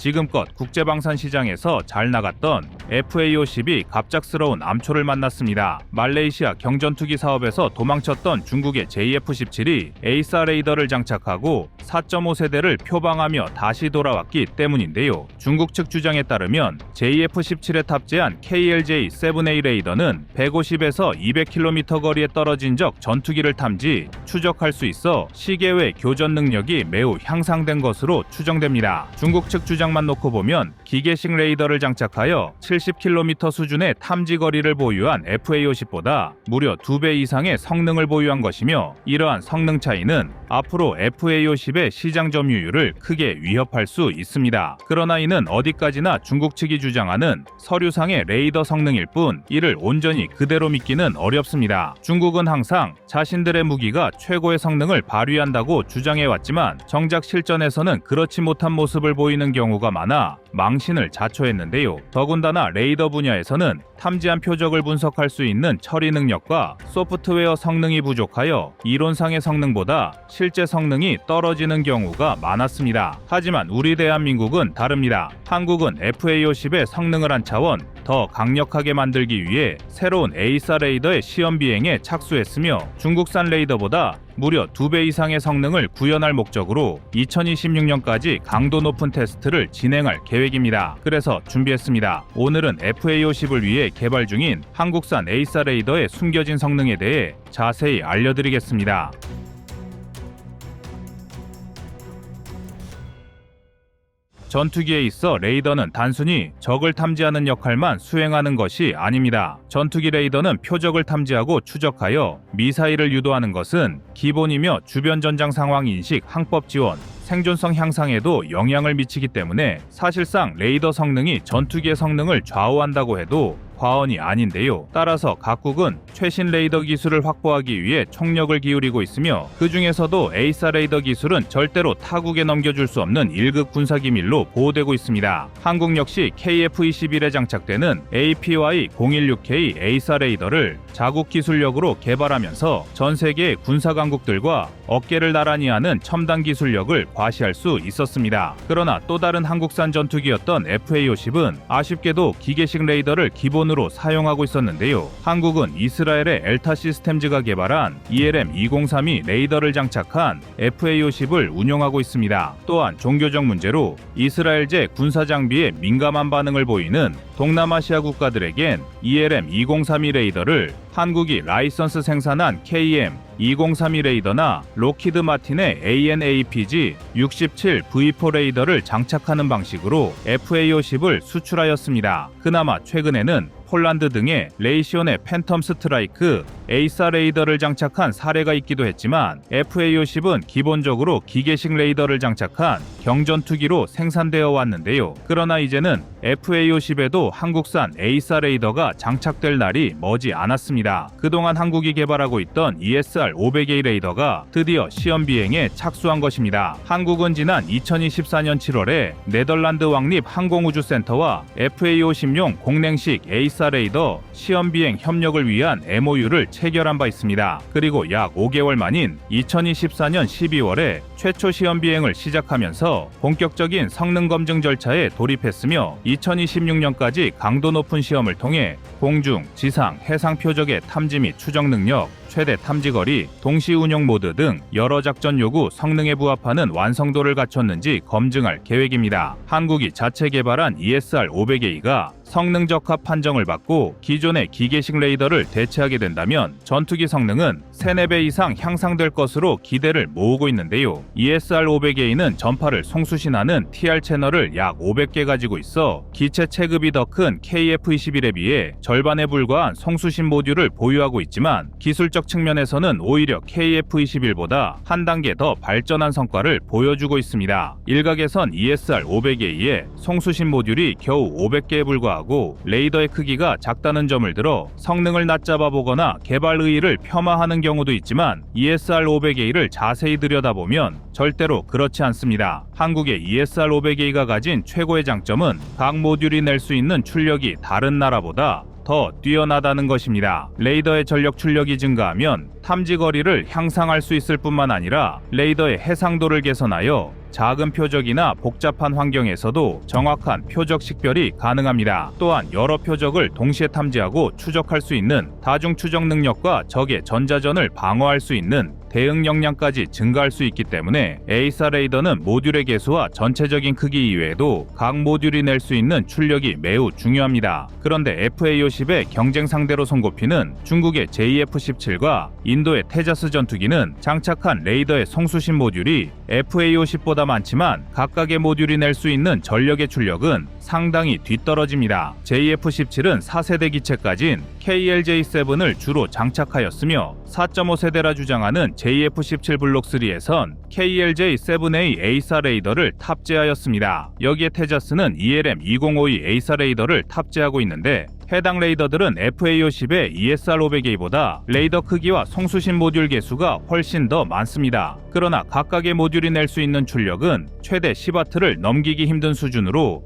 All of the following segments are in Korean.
지금껏 국제방산 시장에서 잘 나갔던 FA50이 갑작스러운 암초를 만났습니다. 말레이시아 경전투기 사업에서 도망쳤던 중국의 JF17이 에이사 레이더를 장착하고 4.5세대를 표방하며 다시 돌아왔기 때문인데요. 중국 측 주장에 따르면 JF17에 탑재한 KLJ-7A 레이더는 150에서 200km 거리에 떨어진 적 전투기를 탐지, 추적할 수 있어 시계 외 교전 능력이 매우 향상된 것으로 추정됩니다. 중국 측 주장만 놓고 보면 기계식 레이더를 장착하여 70km 수준의 탐지 거리를 보유한 FA50보다 무려 2배 이상의 성능을 보유한 것이며 이러한 성능 차이는 앞으로 FA50의 시장 점유율을 크게 위협할 수 있습니다. 그러나 이는 어디까지나 중국 측이 주장하는 서류상의 레이더 성능일 뿐 이를 온전히 그대로 믿기는 어렵습니다. 중국은 항상 자신들의 무기가 최고의 성능을 발휘한다고 주장해왔지만 정작 실전에서는 그렇지 못한 모습을 보이는 경우가 많아 망신을 자초했는데요. 더군다나 레이더 분야에서는 탐지한 표적을 분석할 수 있는 처리 능력과 소프트웨어 성능이 부족하여 이론상의 성능보다 실제 성능이 떨어지는 경우가 많았습니다. 하지만 우리 대한민국은 다릅니다. 한국은 FA50의 성능을 한 차원 더 강력하게 만들기 위해 새로운 에이사 레이더의 시험 비행에 착수했으며 중국산 레이더보다 무려 2배 이상의 성능을 구현할 목적으로 2026년까지 강도 높은 테스트를 진행할 계획입니다. 그래서 준비했습니다. 오늘은 FA50을 위해 개발 중인 한국산 에이사 레이더의 숨겨진 성능에 대해 자세히 알려드리겠습니다. 전투기에 있어 레이더는 단순히 적을 탐지하는 역할만 수행하는 것이 아닙니다. 전투기 레이더는 표적을 탐지하고 추적하여 미사일을 유도하는 것은 기본이며 주변 전장 상황 인식, 항법 지원, 생존성 향상에도 영향을 미치기 때문에 사실상 레이더 성능이 전투기의 성능을 좌우한다고 해도 과언이 아닌데요. 따라서 각국은 최신 레이더 기술을 확보하기 위해 총력을 기울이고 있으며 그 중에서도 에이사 레이더 기술은 절대로 타국에 넘겨줄 수 없는 1급 군사 기밀로 보호되고 있습니다. 한국 역시 KF-21에 장착되는 APY-016K 에이사 레이더를 자국 기술력으로 개발하면서 전 세계 군사 강국들과 어깨를 나란히 하는 첨단 기술력을 과시할 수 있었습니다. 그러나 또 다른 한국산 전투기였던 FA-50은 아쉽게도 기계식 레이더를 기본 으로 사용하고 있었는데요. 한국은 이스라엘의 엘타 시스템즈가 개발한 ELM-2032 레이더를 장착한 FA-50을 운용하고 있습니다. 또한 종교적 문제로 이스라엘제 군사 장비에 민감한 반응을 보이는 동남아시아 국가들에겐 ELM-2032 레이더를 한국이 라이선스 생산한 KM 2032 레이더나 로키드 마틴의 AN/APG 67 V4 레이더를 장착하는 방식으로 FA50을 수출하였습니다. 그나마 최근에는 폴란드 등의 레이시온의 팬텀 스트라이크 에이사 레이더를 장착한 사례가 있기도 했지만 FA50은 기본적으로 기계식 레이더를 장착한 경전투기로 생산되어 왔는데요. 그러나 이제는 FA50에도 한국산 에이사 레이더가 장착될 날이 머지 않았습니다. 그동안 한국이 개발하고 있던 ESR 500A 레이더가 드디어 시험 비행에 착수한 것입니다. 한국은 지난 2024년 7월에 네덜란드 왕립 항공우주센터와 FA50용 공랭식 에이사 레이더 시험 비행 협력을 위한 MOU를 체결한 바 있습니다. 그리고 약 5개월 만인 2024년 12월에 최초 시험 비행을 시작하면서 본격적인 성능 검증 절차에 돌입했으며 2026년까지 강도 높은 시험을 통해 공중, 지상, 해상 표적의 탐지 및 추적 능력, 최대 탐지 거리, 동시 운용 모드 등 여러 작전 요구 성능에 부합하는 완성도를 갖췄는지 검증할 계획입니다. 한국이 자체 개발한 ESR 500A가 성능 적합 판정을 받고 기존의 기계식 레이더를 대체하게 된다면 전투기 성능은 3, 4배 이상 향상될 것으로 기대를 모으고 있는데요. ESR 500A는 전파를 송수신하는 TR 채널을 약 500개 가지고 있어 기체 체급이 더 큰 KF-21에 비해 절반에 불과한 송수신 모듈을 보유하고 있지만 기술적 측면에서는 오히려 KF-21보다 한 단계 더 발전한 성과를 보여주고 있습니다. 일각에선 ESR 500A에 송수신 모듈이 겨우 500개에 불과하고 레이더의 크기가 작다는 점을 들어 성능을 낮잡아 보거나 개발 의의를 폄하하는 경우도 있지만 ESR 500A를 자세히 들여다보면 절대로 그렇지 않습니다. 한국의 ESR 500A가 가진 최고의 장점은 각 모듈이 낼 수 있는 출력이 다른 나라보다 더더 뛰어나다는 것입니다. 레이더의 전력 출력이 증가하면 탐지 거리를 향상할 수 있을 뿐만 아니라 레이더의 해상도를 개선하여 작은 표적이나 복잡한 환경에서도 정확한 표적 식별이 가능합니다. 또한 여러 표적을 동시에 탐지하고 추적할 수 있는 다중 추적 능력과 적의 전자전을 방어할 수 있는 대응 역량까지 증가할 수 있기 때문에 에이사 레이더는 모듈의 개수와 전체적인 크기 이외에도 각 모듈이 낼 수 있는 출력이 매우 중요합니다. 그런데 FA-50의 경쟁 상대로 손꼽히는 중국의 JF-17과 인도의 테자스 전투기는 장착한 레이더의 송수신 모듈이 FA-50보다 많지만 각각의 모듈이 낼 수 있는 전력의 출력은 상당히 뒤떨어집니다. JF-17은 4세대 기체까진 KLJ-7을 주로 장착하였으며 4.5세대라 주장하는 JF-17 블록 3에선 KLJ-7A 에이사 레이더를 탑재하였습니다. 여기에 테자스는 ELM-2052 에이사 레이더를 탑재하고 있는데 해당 레이더들은 FA-50의 ESR-500A보다 레이더 크기와 송수신 모듈 개수가 훨씬 더 많습니다. 그러나 각각의 모듈이 낼 수 있는 출력은 최대 10W를 넘기기 힘든 수준으로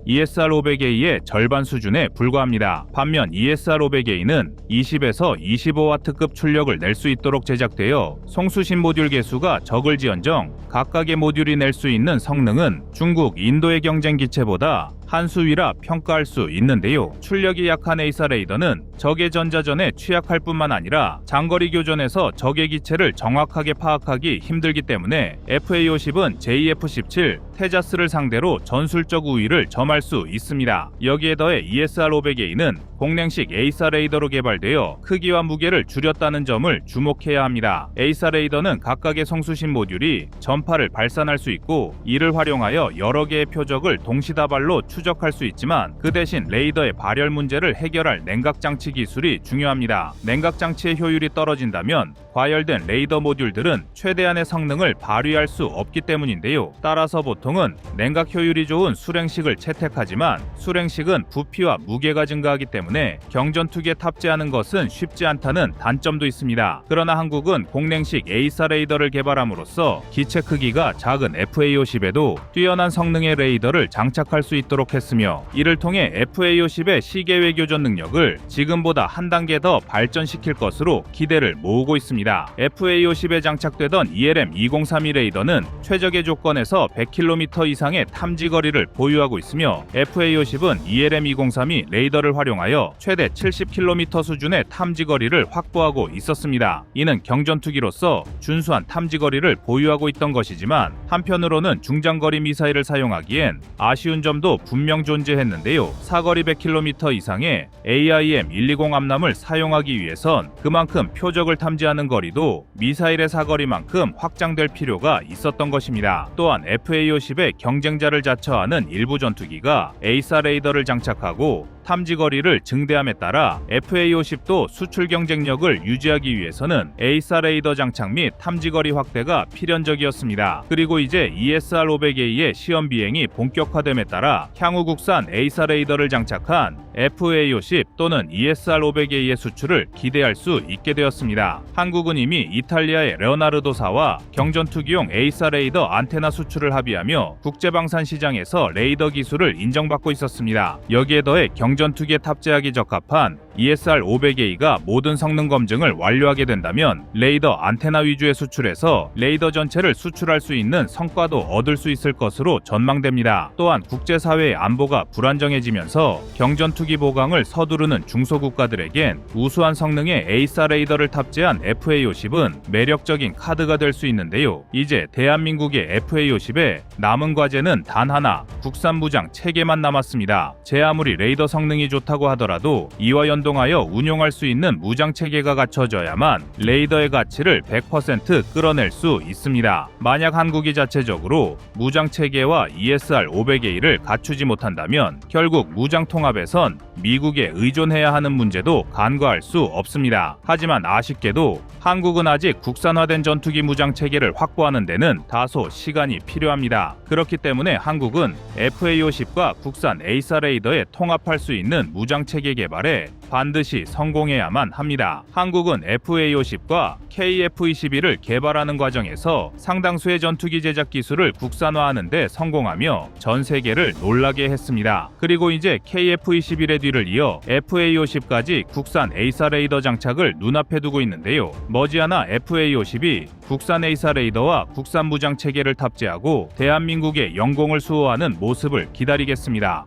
ESR-500A의 절반 수준에 불과합니다. 반면 ESR-500A는 20에서 25W급 출력을 낼 수 있도록 제작되어 송수신 모듈 개수가 적을지언정 각각의 모듈이 낼 수 있는 성능은 중국, 인도의 경쟁 기체보다 한 수위라 평가할 수 있는데요. 출력이 약한 에이사 레이더는 적의 전자전에 취약할 뿐만 아니라 장거리 교전에서 적의 기체를 정확하게 파악하기 힘들기 때문에 FA-50은 JF-17, 테자스를 상대로 전술적 우위를 점할 수 있습니다. 여기에 더해 ESR-500A는 공랭식 에이사 레이더로 개발되어 크기와 무게를 줄였다는 점을 주목해야 합니다. 에이사 레이더는 각각의 송수신 모듈이 전파를 발산할 수 있고 이를 활용하여 여러 개의 표적을 동시다발로 추적할 수 있지만 그 대신 레이더의 발열 문제를 해결할 냉각 장치 기술이 중요합니다. 냉각 장치의 효율이 떨어진다면 과열된 레이더 모듈들은 최대한의 성능을 발휘할 수 없기 때문인데요. 따라서 보통은 냉각 효율이 좋은 수랭식을 채택하지만 수랭식은 부피와 무게가 증가하기 때문에 경전투기에 탑재하는 것은 쉽지 않다는 단점도 있습니다. 그러나 한국은 공랭식 에이사 레이더를 개발함으로써 기체 크기가 작은 FA-50에도 뛰어난 성능의 레이더를 장착할 수 있도록 했으며 이를 통해 FA-50의 시계 외 교전 능력을 지금보다 한 단계 더 발전시킬 것으로 기대를 모으고 있습니다. FA-50에 장착되던 ELM-2032 레이더는 최적의 조건에서 100km 이상의 탐지 거리를 보유하고 있으며 FA-50은 ELM-2032 레이더를 활용하여 최대 70km 수준의 탐지 거리를 확보하고 있었습니다. 이는 경전투기로서 준수한 탐지 거리를 보유하고 있던 것이지만 한편으로는 중장거리 미사일을 사용하기엔 아쉬운 점도 분명 존재했는데요. 사거리 100km 이상의 AIM-120 함람을 사용하기 위해선 그만큼 표적을 탐지하는 거리도 미사일의 사거리만큼 확장될 필요가 있었던 것입니다. 또한 FA-50의 경쟁자를 자처하는 일부 전투기가 에이사 레이더를 장착하고 탐지 거리를 증대함에 따라 FA-50도 수출 경쟁력을 유지하기 위해서는 에이사 레이더 장착 및 탐지 거리 확대가 필연적이었습니다. 그리고 이제 ESR-500A의 시험 비행이 본격화됨에 따라 향후 국산 에이사 레이더를 장착한 FA-50 또는 ESR-500A의 수출을 기대할 수 있게 되었습니다. 한국은 이미 이탈리아의 레오나르도사와 경전투기용 에이사 레이더 안테나 수출을 합의하며 국제방산 시장에서 레이더 기술을 인정받고 있었습니다. 여기에 더해 경 전투기에 탑재하기 적합한 ESR-500A가 모든 성능 검증을 완료하게 된다면 레이더 안테나 위주의 수출에서 레이더 전체를 수출할 수 있는 성과도 얻을 수 있을 것으로 전망됩니다. 또한 국제사회의 안보가 불안정해지면서 경전투기 보강을 서두르는 중소국가들에겐 우수한 성능의 에이사 레이더를 탑재한 FA-50은 매력적인 카드가 될 수 있는데요. 이제 대한민국의 FA-50에 남은 과제는 단 하나, 국산 무장 체계만 남았습니다. 제 아무리 레이더 성능 이 좋다고 하더라도 이와 연동하여 운용할 수 있는 무장 체계가 갖춰져야만 레이더의 가치를 100% 끌어낼 수 있습니다. 만약 한국이 자체적으로 무장 체계와 ESR-500A를 갖추지 못한다면 결국 무장 통합에선 미국에 의존해야 하는 문제도 간과할 수 없습니다. 하지만 아쉽게도 한국은 아직 국산화된 전투기 무장 체계를 확보하는 데는 다소 시간이 필요합니다. 그렇기 때문에 한국은 FA-50과 국산 에이사 레이더에 통합할 수수 있는 무장 체계 개발에 반드시 성공해야만 합니다. 한국은 FA-50과 KF-21을 개발하는 과정에서 상당수의 전투기 제작 기술을 국산화하는 데 성공하며 전 세계를 놀라게 했습니다. 그리고 이제 KF-21의 뒤를 이어 FA-50까지 국산 에이사 레이더 장착을 눈앞에 두고 있는데요. 머지않아 FA-50이 국산 에이사 레이더와 국산 무장 체계를 탑재하고 대한민국의 영공을 수호하는 모습을 기다리겠습니다.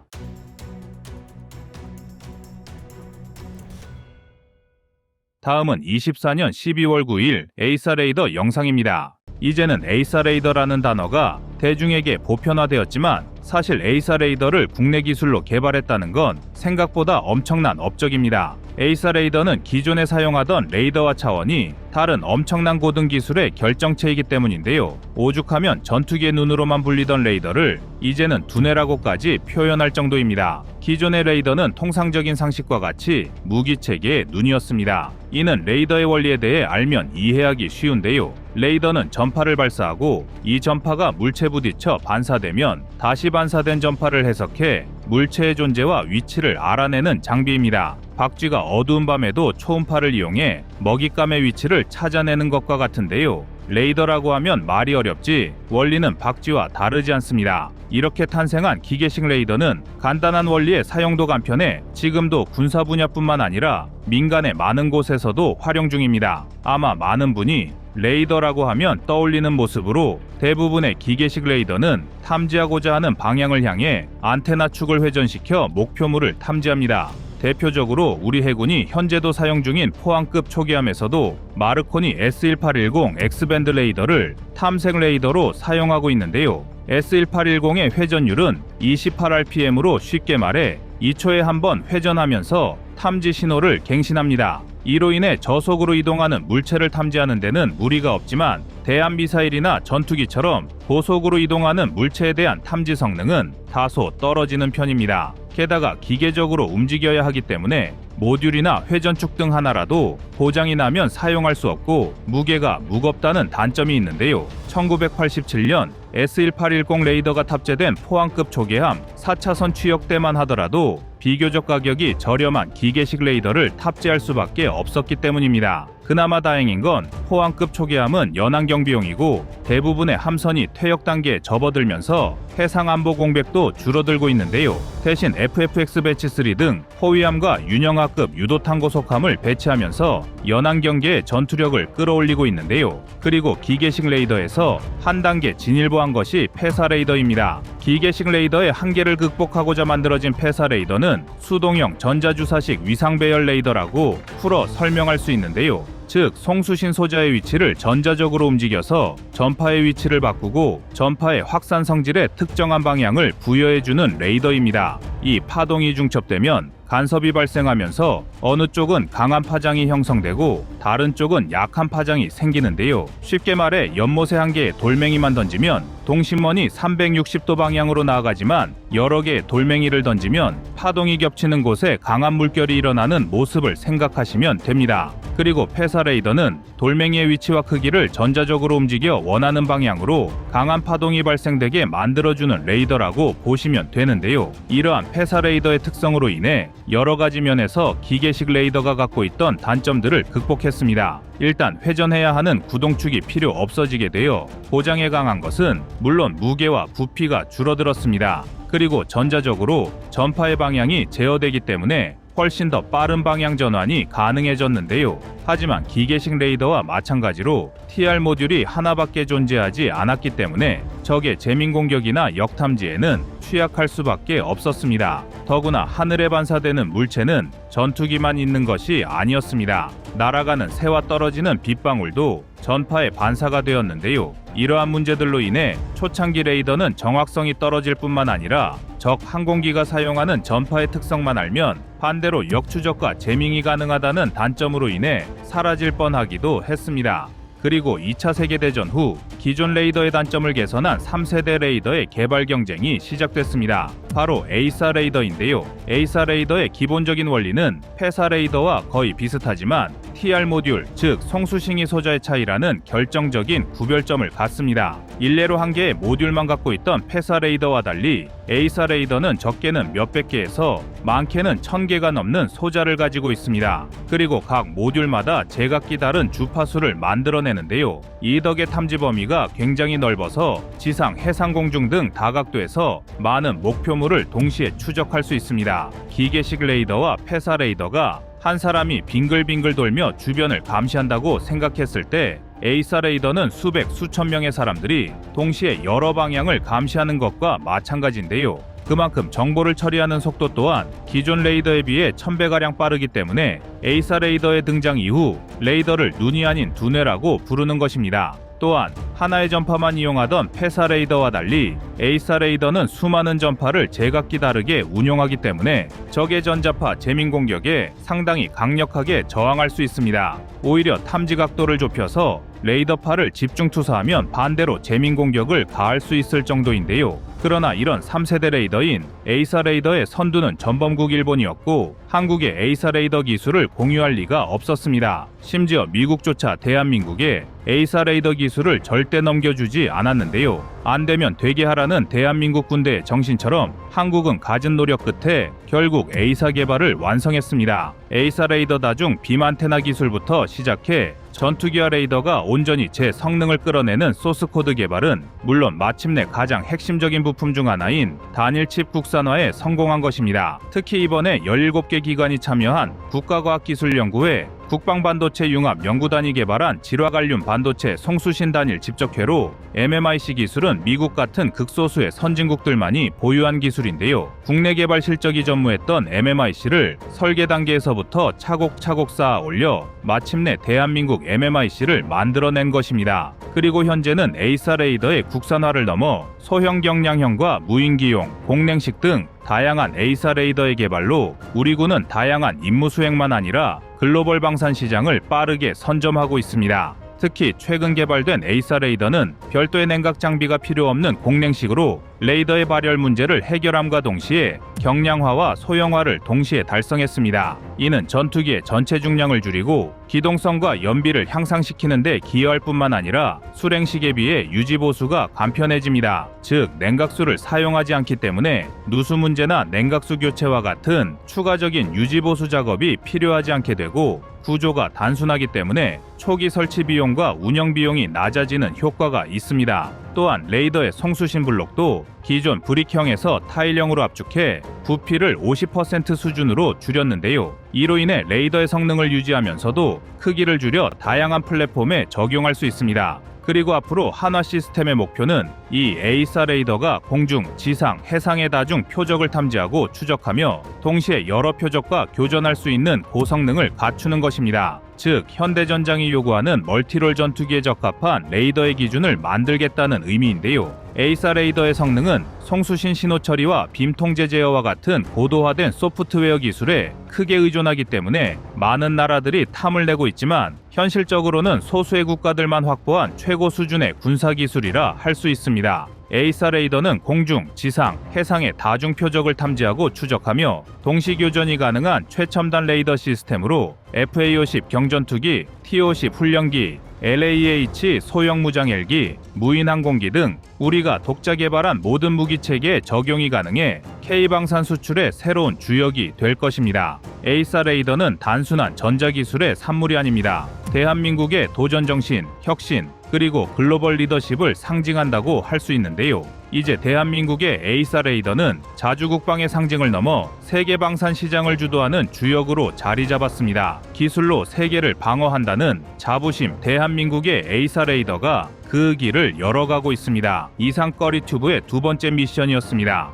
다음은 24년 12월 9일 에이사 레이더 영상입니다. 이제는 에이사 레이더라는 단어가 대중에게 보편화되었지만 사실 에이사 레이더를 국내 기술로 개발했다는 건 생각보다 엄청난 업적입니다. 에이사 레이더는 기존에 사용하던 레이더와 차원이 다른 엄청난 고등 기술의 결정체이기 때문인데요. 오죽하면 전투기의 눈으로만 불리던 레이더를 이제는 두뇌라고까지 표현할 정도입니다. 기존의 레이더는 통상적인 상식과 같이 무기체계의 눈이었습니다. 이는 레이더의 원리에 대해 알면 이해하기 쉬운데요. 레이더는 전파를 발사하고 이 전파가 물체 부딪혀 반사되면 다시 반사된 전파를 해석해 물체의 존재와 위치를 알아내는 장비입니다. 박쥐가 어두운 밤에도 초음파를 이용해 먹잇감의 위치를 찾아내는 것과 같은데요. 레이더라고 하면 말이 어렵지 원리는 박쥐와 다르지 않습니다. 이렇게 탄생한 기계식 레이더는 간단한 원리에 사용도 간편해 지금도 군사 분야뿐만 아니라 민간의 많은 곳에서도 활용 중입니다. 아마 많은 분이 레이더라고 하면 떠올리는 모습으로 대부분의 기계식 레이더는 탐지하고자 하는 방향을 향해 안테나 축을 회전시켜 목표물을 탐지합니다. 대표적으로 우리 해군이 현재도 사용 중인 포항급 초기함에서도 마르코니 S1810 X밴드 레이더를 탐색 레이더로 사용하고 있는데요. S1810의 회전율은 28rpm으로 쉽게 말해 2초에 한 번 회전하면서 탐지 신호를 갱신합니다. 이로 인해 저속으로 이동하는 물체를 탐지하는 데는 무리가 없지만 대한 미사일이나 전투기처럼 고속으로 이동하는 물체에 대한 탐지 성능은 다소 떨어지는 편입니다. 게다가 기계적으로 움직여야 하기 때문에 모듈이나 회전축 등 하나라도 고장이 나면 사용할 수 없고 무게가 무겁다는 단점이 있는데요. 1987년 S1810 레이더가 탑재된 포항급 초계함 4차선 취역대만 하더라도 비교적 가격이 저렴한 기계식 레이더를 탑재할 수밖에 없었기 때문입니다. 그나마 다행인 건 포항급 초계함은 연안 경비용이고 대부분의 함선이 퇴역 단계에 접어들면서 해상 안보 공백도 줄어들고 있는데요. 대신 FFX 배치 3등 호위함과 윤영하급 유도탄 고속함을 배치하면서 연안 경계의 전투력을 끌어올리고 있는데요. 그리고 기계식 레이더에서 한 단계 진일보한 것이 폐사 레이더입니다. 기계식 레이더의 한계를 극복하고자 만들어진 폐사 레이더는 수동형 전자주사식 위상 배열 레이더라고 풀어 설명할 수 있는데요. 즉 송수신 소자의 위치를 전자적으로 움직여서 전파의 위치를 바꾸고 전파의 확산 성질에 특정한 방향을 부여해주는 레이더입니다. 이 파동이 중첩되면 간섭이 발생하면서 어느 쪽은 강한 파장이 형성되고 다른 쪽은 약한 파장이 생기는데요. 쉽게 말해 연못의 한 개의 돌멩이만 던지면 동심원이 360도 방향으로 나아가지만 여러 개의 돌멩이를 던지면 파동이 겹치는 곳에 강한 물결이 일어나는 모습을 생각하시면 됩니다. 그리고 폐사 레이더는 돌멩이의 위치와 크기를 전자적으로 움직여 원하는 방향으로 강한 파동이 발생되게 만들어주는 레이더라고 보시면 되는데요. 이러한 폐사 레이더의 특성으로 인해 여러 가지 면에서 기계식 레이더가 갖고 있던 단점들을 극복했습니다. 일단 회전해야 하는 구동축이 필요 없어지게 되어 고장에 강한 것은 물론 무게와 부피가 줄어들었습니다. 그리고 전자적으로 전파의 방향이 제어되기 때문에 훨씬 더 빠른 방향 전환이 가능해졌는데요. 하지만 기계식 레이더와 마찬가지로 TR 모듈이 하나밖에 존재하지 않았기 때문에 적의 재민 공격이나 역탐지에는 취약할 수밖에 없었습니다. 더구나 하늘에 반사되는 물체는 전투기만 있는 것이 아니었습니다. 날아가는 새와 떨어지는 빗방울도 전파의 반사가 되었는데요. 이러한 문제들로 인해 초창기 레이더는 정확성이 떨어질 뿐만 아니라 적 항공기가 사용하는 전파의 특성만 알면 반대로 역추적과 재밍이 가능하다는 단점으로 인해 사라질 뻔하기도 했습니다. 그리고 2차 세계대전 후 기존 레이더의 단점을 개선한 3세대 레이더의 개발 경쟁이 시작됐습니다. 바로 에이사 레이더인데요. 에이사 레이더의 기본적인 원리는 페사 레이더와 거의 비슷하지만 TR 모듈, 즉 송수싱이 소자의 차이라는 결정적인 구별점을 갖습니다. 일례로 한 개의 모듈만 갖고 있던 페사 레이더와 달리 에이사 레이더는 적게는 몇백 개에서 많게는 천 개가 넘는 소자를 가지고 있습니다. 그리고 각 모듈마다 제각기 다른 주파수를 만들어내는데요. 이 덕에 탐지 범위가 굉장히 넓어서 지상, 해상, 공중 등 다각도에서 많은 목표물을 동시에 추적할 수 있습니다. 기계식 레이더와 페사 레이더가 한 사람이 빙글빙글 돌며 주변을 감시한다고 생각했을 때 에이사 레이더는 수백 수천 명의 사람들이 동시에 여러 방향을 감시하는 것과 마찬가지인데요. 그만큼 정보를 처리하는 속도 또한 기존 레이더에 비해 1000배가량 빠르기 때문에 에이사 레이더의 등장 이후 레이더를 눈이 아닌 두뇌라고 부르는 것입니다. 또한 하나의 전파만 이용하던 페사 레이더와 달리 에이사 레이더는 수많은 전파를 제각기 다르게 운용하기 때문에 적의 전자파 재민 공격에 상당히 강력하게 저항할 수 있습니다. 오히려 탐지 각도를 좁혀서 레이더파를 집중 투사하면 반대로 재민 공격을 가할 수 있을 정도인데요. 그러나 이런 3세대 레이더인 에이사 레이더의 선두는 전범국 일본이었고 한국의 에이사 레이더 기술을 공유할 리가 없었습니다. 심지어 미국조차 대한민국에 에이사 레이더 기술을 절대 넘겨주지 않았는데요. 안 되면 되게 하라는 대한민국 군대의 정신처럼 한국은 갖은 노력 끝에 결국 에이사 개발을 완성했습니다. 에이사 레이더 다중 빔 안테나 기술부터 시작해 전투기와 레이더가 온전히 제 성능을 끌어내는 소스 코드 개발은 물론 마침내 가장 핵심적인 부품 중 하나인 단일 칩 국산화에 성공한 것입니다. 특히 이번에 17개 기관이 참여한 국가과학기술연구회 국방반도체 융합 연구단이 개발한 질화갈륨 반도체 송수신 단일 집적회로 MMIC 기술은 미국 같은 극소수의 선진국들만이 보유한 기술인데요. 국내 개발 실적이 전무했던 MMIC를 설계 단계에서부터 차곡차곡 쌓아 올려 마침내 대한민국 MMIC를 만들어낸 것입니다. 그리고 현재는 에이사 레이더의 국산화를 넘어 소형 경량형과 무인기용, 공랭식 등 다양한 에이사 레이더의 개발로 우리 군은 다양한 임무 수행만 아니라 글로벌 방산 시장을 빠르게 선점하고 있습니다. 특히 최근 개발된 에이사 레이더는 별도의 냉각 장비가 필요 없는 공랭식으로 레이더의 발열 문제를 해결함과 동시에 경량화와 소형화를 동시에 달성했습니다. 이는 전투기의 전체 중량을 줄이고 기동성과 연비를 향상시키는 데 기여할 뿐만 아니라 수랭식에 비해 유지 보수가 간편해집니다. 즉 냉각수를 사용하지 않기 때문에 누수 문제나 냉각수 교체와 같은 추가적인 유지 보수 작업이 필요하지 않게 되고 구조가 단순하기 때문에 초기 설치 비용과 운영 비용이 낮아지는 효과가 있습니다. 또한 레이더의 송수신 블록도 기존 브릭형에서 타일형으로 압축해 부피를 50% 수준으로 줄였는데요. 이로 인해 레이더의 성능을 유지하면서도 크기를 줄여 다양한 플랫폼에 적용할 수 있습니다. 그리고 앞으로 한화 시스템의 목표는 이 에이사 레이더가 공중, 지상, 해상의 다중 표적을 탐지하고 추적하며 동시에 여러 표적과 교전할 수 있는 고성능을 갖추는 것입니다. 즉 현대전장이 요구하는 멀티롤 전투기에 적합한 레이더의 기준을 만들겠다는 의미인데요. 에이사 레이더의 성능은 송수신 신호 처리와 빔 통제 제어와 같은 고도화된 소프트웨어 기술에 크게 의존하기 때문에 많은 나라들이 탐을 내고 있지만 현실적으로는 소수의 국가들만 확보한 최고 수준의 군사 기술이라 할 수 있습니다. 에이사 레이더는 공중, 지상, 해상의 다중 표적을 탐지하고 추적하며 동시 교전이 가능한 최첨단 레이더 시스템으로 FA-50 경전투기, T-50 훈련기, LAH 소형 무장 헬기, 무인 항공기 등 우리가 독자 개발한 모든 무기 체계에 적용이 가능해 K 방산 수출의 새로운 주역이 될 것입니다. 에이사 레이더는 단순한 전자 기술의 산물이 아닙니다. 대한민국의 도전 정신, 혁신, 그리고 글로벌 리더십을 상징한다고 할 수 있는데요. 이제 대한민국의 에이사 레이더는 자주 국방의 상징을 넘어 세계 방산 시장을 주도하는 주역으로 자리 잡았습니다. 기술로 세계를 방어한다는 자부심 대한민국의 에이사 레이더가 그 길을 열어가고 있습니다. 이상 거리 튜브의 두 번째 미션이었습니다.